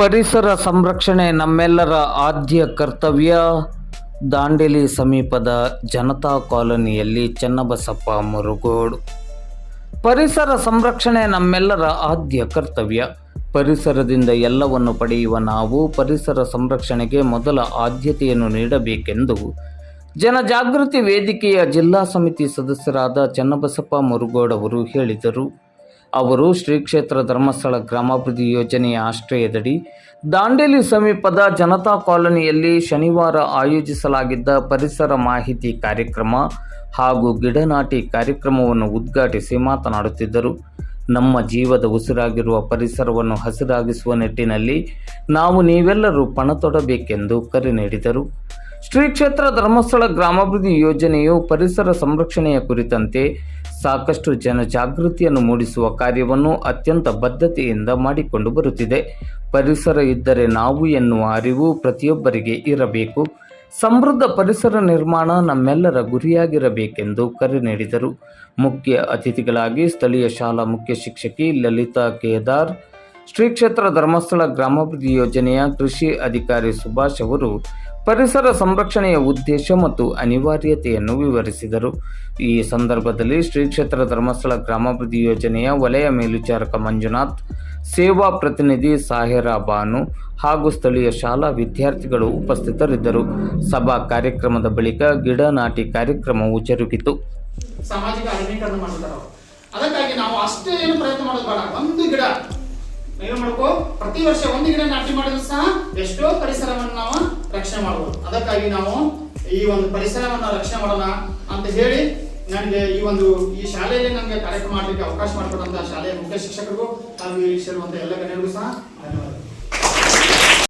ಪರಿಸರ ಸಂರಕ್ಷಣೆ ನಮ್ಮೆಲ್ಲರ ಆದ್ಯ ಕರ್ತವ್ಯ. ದಾಂಡೇಲಿ ಸಮೀಪದ ಜನತಾ ಕಾಲೋನಿಯಲ್ಲಿ ಚನ್ನಬಸಪ್ಪ ಮುರುಗೋಡು. ಪರಿಸರ ಸಂರಕ್ಷಣೆ ನಮ್ಮೆಲ್ಲರ ಆದ್ಯ ಕರ್ತವ್ಯ. ಪರಿಸರದಿಂದ ಎಲ್ಲವನ್ನು ಪಡೆಯುವ ನಾವು ಪರಿಸರ ಸಂರಕ್ಷಣೆಗೆ ಮೊದಲ ಆದ್ಯತೆಯನ್ನು ನೀಡಬೇಕೆಂದು ಜನಜಾಗೃತಿ ವೇದಿಕೆಯ ಜಿಲ್ಲಾ ಸಮಿತಿ ಸದಸ್ಯರಾದ ಚನ್ನಬಸಪ್ಪ ಮುರುಗೋಡವರು ಹೇಳಿದರು. ಅವರು ಶ್ರೀ ಕ್ಷೇತ್ರ ಧರ್ಮಸ್ಥಳ ಗ್ರಾಮಾಭಿವೃದ್ಧಿ ಯೋಜನೆಯ ಆಶ್ರಯದಡಿ ದಾಂಡೇಲಿ ಸಮೀಪದ ಜನತಾ ಕಾಲೋನಿಯಲ್ಲಿ ಶನಿವಾರ ಆಯೋಜಿಸಲಾಗಿದ್ದ ಪರಿಸರ ಮಾಹಿತಿ ಕಾರ್ಯಕ್ರಮ ಹಾಗೂ ಗಿಡನಾಟಿ ಕಾರ್ಯಕ್ರಮವನ್ನು ಉದ್ಘಾಟಿಸಿ ಮಾತನಾಡುತ್ತಿದ್ದರು. ನಮ್ಮ ಜೀವದ ಉಸಿರಾಗಿರುವ ಪರಿಸರವನ್ನು ಹಸಿರಾಗಿಸುವ ನಿಟ್ಟಿನಲ್ಲಿ ನಾವು ನೀವೆಲ್ಲರೂ ಪಣ ತೊಡಬೇಕೆಂದು ಕರೆ ನೀಡಿದರು. ಶ್ರೀ ಕ್ಷೇತ್ರ ಧರ್ಮಸ್ಥಳ ಗ್ರಾಮಾಭಿವೃದ್ಧಿ ಯೋಜನೆಯು ಪರಿಸರ ಸಂರಕ್ಷಣೆಯ ಕುರಿತಂತೆ ಸಾಕಷ್ಟು ಜನಜಾಗೃತಿಯನ್ನು ಮೂಡಿಸುವ ಕಾರ್ಯವನ್ನು ಅತ್ಯಂತ ಬದ್ಧತೆಯಿಂದ ಮಾಡಿಕೊಂಡು ಬರುತ್ತಿದೆ. ಪರಿಸರ ಇದ್ದರೆ ನಾವು ಎನ್ನುವ ಅರಿವು ಪ್ರತಿಯೊಬ್ಬರಿಗೆ ಇರಬೇಕು. ಸಮೃದ್ಧ ಪರಿಸರ ನಿರ್ಮಾಣ ನಮ್ಮೆಲ್ಲರ ಗುರಿಯಾಗಿರಬೇಕೆಂದು ಕರೆ ನೀಡಿದರು. ಮುಖ್ಯ ಅತಿಥಿಗಳಾಗಿ ಸ್ಥಳೀಯ ಶಾಲಾ ಮುಖ್ಯ ಶಿಕ್ಷಕಿ ಲಲಿತಾ ಕೇದಾರ್ ಶ್ರೀ ಕ್ಷೇತ್ರ ಧರ್ಮಸ್ಥಳ ಗ್ರಾಮಾಭಿವೃದ್ಧಿ ಯೋಜನೆಯ ಕೃಷಿ ಅಧಿಕಾರಿ ಸುಭಾಷ್ ಅವರು ಪರಿಸರ ಸಂರಕ್ಷಣೆಯ ಉದ್ದೇಶ ಮತ್ತು ಅನಿವಾರ್ಯತೆಯನ್ನು ವಿವರಿಸಿದರು. ಈ ಸಂದರ್ಭದಲ್ಲಿ ಶ್ರೀ ಕ್ಷೇತ್ರ ಧರ್ಮಸ್ಥಳ ಗ್ರಾಮಾಭಿವೃದ್ಧಿ ಯೋಜನೆಯ ವಲಯ ಮೇಲ್ವಿಚಾರಕ ಮಂಜುನಾಥ್, ಸೇವಾ ಪ್ರತಿನಿಧಿ ಸಾಹೇರಾ ಬಾನು ಹಾಗೂ ಸ್ಥಳೀಯ ಶಾಲಾ ವಿದ್ಯಾರ್ಥಿಗಳು ಉಪಸ್ಥಿತರಿದ್ದರು. ಸಭಾ ಕಾರ್ಯಕ್ರಮದ ಬಳಿಕ ಗಿಡ ನಾಟಿ ಕಾರ್ಯಕ್ರಮವು ಜರುಗಿತು. ಸಾಮಾಜಿಕ ಅದಕ್ಕಾಗಿ ನಾವು ಅಷ್ಟೇ ಏನು ಪ್ರಯತ್ನ ಮಾಡೋದು ಬೇಡ. ಒಂದು ಗಿಡ ಏನು ಮಾಡ್ಕೋ. ಪ್ರತಿ ವರ್ಷ ಒಂದು ಗಿಡ ನಾಟಿ ಮಾಡಿದ್ರು ಸಹ ಎಷ್ಟೋ ಪರಿಸರವನ್ನು ನಾವು ರಕ್ಷಣೆ ಮಾಡಬಹುದು ಅದಕ್ಕಾಗಿ ನಾವು ಈ ಒಂದು ಪರಿಸರವನ್ನ ರಕ್ಷಣೆ ಮಾಡೋಣ ಅಂತ ಹೇಳಿ ನನಗೆ ಈ ಒಂದು ಈ ಶಾಲೆಯಲ್ಲಿ ನನಗೆ ಕಾರ್ಯಕ್ರಮ ಮಾಡಲಿಕ್ಕೆ ಅವಕಾಶ ಮಾಡಿಕೊಟ್ಟಂತ ಶಾಲೆಯ ಮುಖ್ಯ ಶಿಕ್ಷಕರಿಗೂ ಹಾಗೂ ಈ ಸೇರುವಂತ ಎಲ್ಲ ಗಣ್ಯರಿಗೂ ಸಹ ಧನ್ಯವಾದ